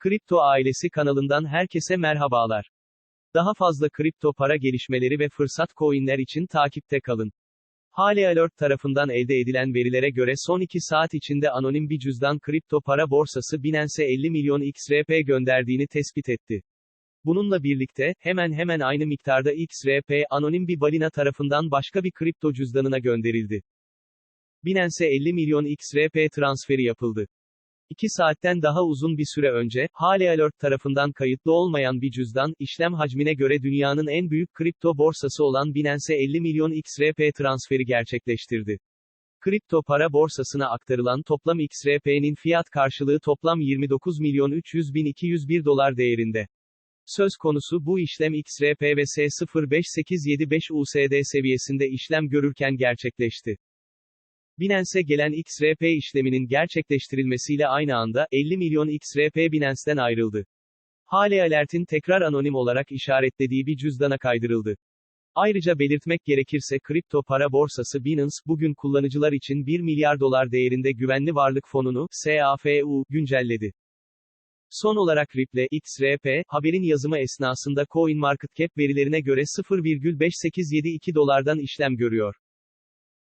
Kripto Ailesi kanalından herkese merhabalar. Daha fazla kripto para gelişmeleri ve fırsat coinler için takipte kalın. Hale Alert tarafından elde edilen verilere göre son 2 saat içinde anonim bir cüzdan kripto para borsası Binance'e 50 milyon XRP gönderdiğini tespit etti. Bununla birlikte, hemen hemen aynı miktarda XRP anonim bir balina tarafından başka bir kripto cüzdanına gönderildi. Binance'e 50 milyon XRP transferi yapıldı. 2 saatten daha uzun bir süre önce, Hale Alert tarafından kayıtlı olmayan bir cüzdan, işlem hacmine göre dünyanın en büyük kripto borsası olan Binance'e 50 milyon XRP transferi gerçekleştirdi. Kripto para borsasına aktarılan toplam XRP'nin fiyat karşılığı toplam 29 milyon 300 bin 201 dolar değerinde. Söz konusu bu işlem XRP ve S05875 USD seviyesinde işlem görürken gerçekleşti. Binance'e gelen XRP işleminin gerçekleştirilmesiyle aynı anda, 50 milyon XRP Binance'den ayrıldı. Hale Alert'in tekrar anonim olarak işaretlediği bir cüzdana kaydırıldı. Ayrıca belirtmek gerekirse kripto para borsası Binance, bugün kullanıcılar için 1 milyar dolar değerinde güvenli varlık fonunu, SAFU, güncelledi. Son olarak Ripple, XRP, haberin yazımı esnasında CoinMarketCap verilerine göre 0,5872 dolardan işlem görüyor.